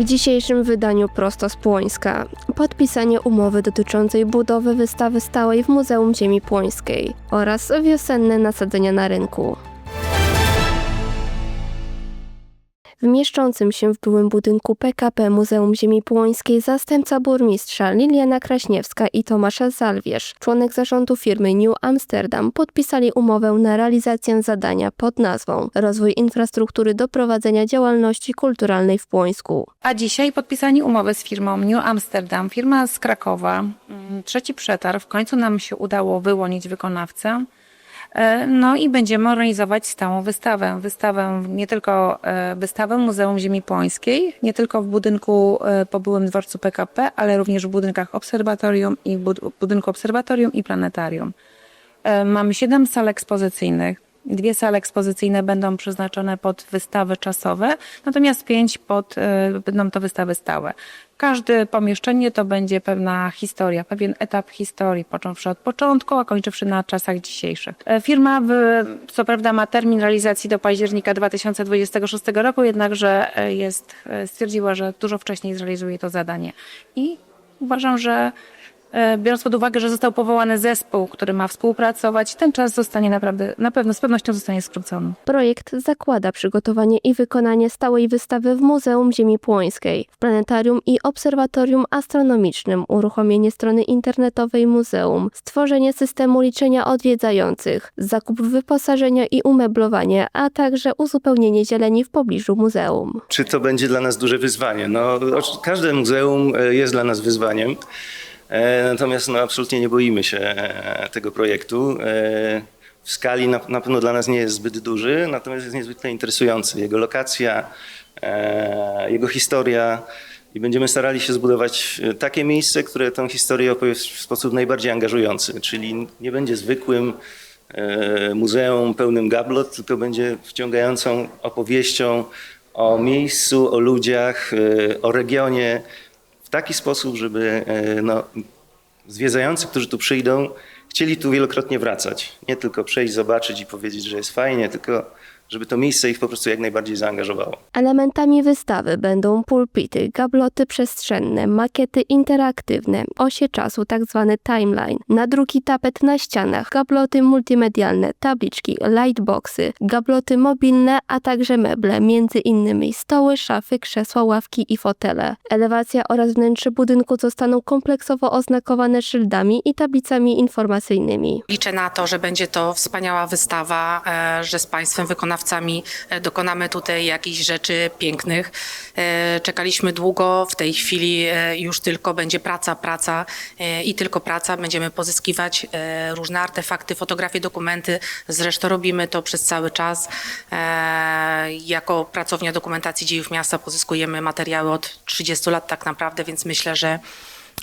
W dzisiejszym wydaniu prosto z Płońska podpisanie umowy dotyczącej budowy wystawy stałej w Muzeum Ziemi Płońskiej oraz wiosenne nasadzenia na rynku. W mieszczącym się w byłym budynku PKP Muzeum Ziemi Płońskiej zastępca burmistrza Liliana Kraśniewska i Tomasz Zalwierz, członek zarządu firmy New Amsterdam, podpisali umowę na realizację zadania pod nazwą Rozwój infrastruktury do prowadzenia działalności kulturalnej w Płońsku. A dzisiaj podpisanie umowy z firmą New Amsterdam, firma z Krakowa. Mm, Trzeci przetarg. W końcu nam się udało wyłonić wykonawcę. E, No i będziemy organizować stałą wystawę. Wystawę, nie tylko e, wystawę Muzeum Ziemi Płońskiej, nie tylko w budynku e, po byłym dworcu PKP, ale również w budynkach obserwatorium i budynku obserwatorium i planetarium. Mamy siedem sal ekspozycyjnych. Dwie sale ekspozycyjne będą przeznaczone pod wystawy czasowe, natomiast pięć pod, będą to wystawy stałe. Każde pomieszczenie to będzie pewna historia, pewien etap historii, począwszy od początku, a kończywszy na czasach dzisiejszych. E, Firma, co prawda, ma termin realizacji do października 2026 roku, jednakże e, jest, e, stwierdziła, że dużo wcześniej zrealizuje to zadanie. I uważam, że Biorąc pod uwagę, że został powołany zespół, który ma współpracować, ten czas zostanie naprawdę, na pewno, z pewnością zostanie skrócony. Projekt zakłada przygotowanie i wykonanie stałej wystawy w Muzeum Ziemi Płońskiej, w planetarium i obserwatorium astronomicznym, uruchomienie strony internetowej muzeum, stworzenie systemu liczenia odwiedzających, zakup wyposażenia i umeblowanie, a także uzupełnienie zieleni w pobliżu muzeum. Czy to będzie dla nas duże wyzwanie? No, każde muzeum e, jest dla nas wyzwaniem, e, natomiast no, absolutnie nie boimy się e, tego projektu. E, W skali na, na pewno dla nas nie jest zbyt duży, natomiast jest niezwykle interesujący. Jego lokacja, e, jego historia i będziemy starali się zbudować e, takie miejsce, które tę historię opowie w sposób najbardziej angażujący, czyli nie będzie zwykłym e, muzeum pełnym gablot, tylko będzie wciągającą opowieścią o miejscu, o ludziach, e, o regionie w taki sposób, żeby e, no, zwiedzający, którzy tu przyjdą, chcieli tu wielokrotnie wracać. Nie tylko przejść, zobaczyć i powiedzieć, że jest fajnie, tylko żeby to miejsce ich po prostu jak najbardziej zaangażowało. Elementami wystawy będą pulpity, gabloty przestrzenne, makiety interaktywne, osie czasu tzw. timeline, nadruki tapet na ścianach, gabloty multimedialne, tabliczki, lightboxy, gabloty mobilne, a także meble, między innymi stoły, szafy, krzesła, ławki i fotele. Elewacja oraz wnętrze budynku zostaną kompleksowo oznakowane szyldami i tablicami informacyjnymi. Liczę na to, że będzie to wspaniała wystawa, e, że z Państwem e, dokonamy tutaj jakichś rzeczy pięknych. E, Czekaliśmy długo, w tej chwili e, już tylko będzie praca, praca i tylko praca. Będziemy pozyskiwać różne artefakty, fotografie, dokumenty. Zresztą robimy to przez cały czas. Jako pracownia dokumentacji dziejów miasta pozyskujemy materiały od 30 lat tak naprawdę, więc myślę, że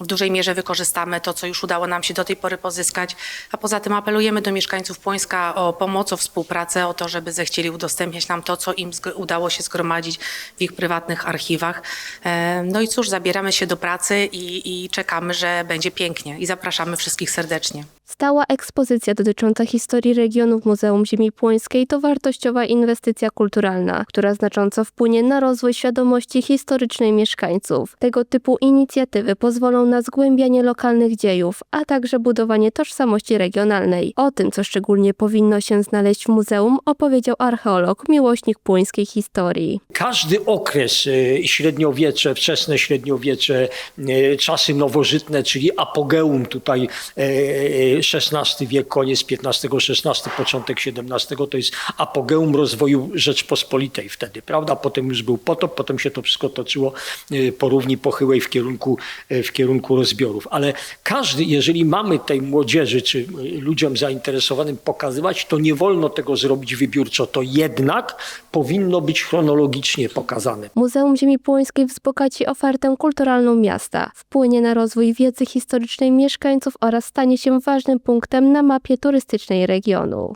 w dużej mierze wykorzystamy to, co już udało nam się do tej pory pozyskać, a poza tym apelujemy do mieszkańców Płońska o pomoc, o współpracę, o to, żeby zechcieli udostępniać nam to, co im udało się zgromadzić w ich prywatnych archiwach. E, No i cóż, zabieramy się do pracy i, i czekamy, że będzie pięknie i zapraszamy wszystkich serdecznie. Stała ekspozycja dotycząca historii regionu w Muzeum Ziemi Płońskiej to wartościowa inwestycja kulturalna, która znacząco wpłynie na rozwój świadomości historycznej mieszkańców. Tego typu inicjatywy pozwolą na zgłębianie lokalnych dziejów, a także budowanie tożsamości regionalnej. O tym, co szczególnie powinno się znaleźć w muzeum, opowiedział archeolog, miłośnik płońskiej historii. każdy okres, e, średniowiecze, wczesne średniowiecze, e, czasy nowożytne, czyli apogeum tutaj e, XVI wiek, koniec XV-XVI, początek XVII, to jest apogeum rozwoju Rzeczpospolitej wtedy, prawda? Potem już był potop, potem się to wszystko toczyło e, po równi pochyłej w kierunku, e, w kierunku rozbiorów. Ale każdy, jeżeli mamy tej młodzieży, czy e, ludziom zainteresowanym pokazywać, to nie wolno tego zrobić wybiórczo. To jednak powinno być chronologicznie pokazane. Muzeum Ziemi Płońskiej wzbogaci ofertę kulturalną miasta, wpłynie na rozwój wiedzy historycznej mieszkańców oraz stanie się ważnym punktem na mapie turystycznej regionu.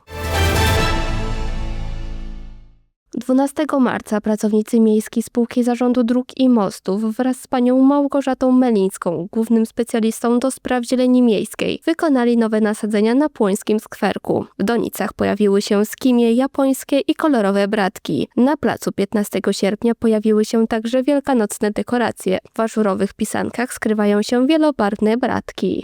12 marca pracownicy Miejskiej Spółki Zarządu Dróg i Mostów wraz z panią Małgorzatą Melińską, głównym specjalistą do spraw zieleni miejskiej, wykonali nowe nasadzenia na płońskim skwerku. W donicach pojawiły się skimie japońskie i kolorowe bratki. Na placu 15 sierpnia pojawiły się także wielkanocne dekoracje. W ażurowych pisankach skrywają się wielobarwne bratki.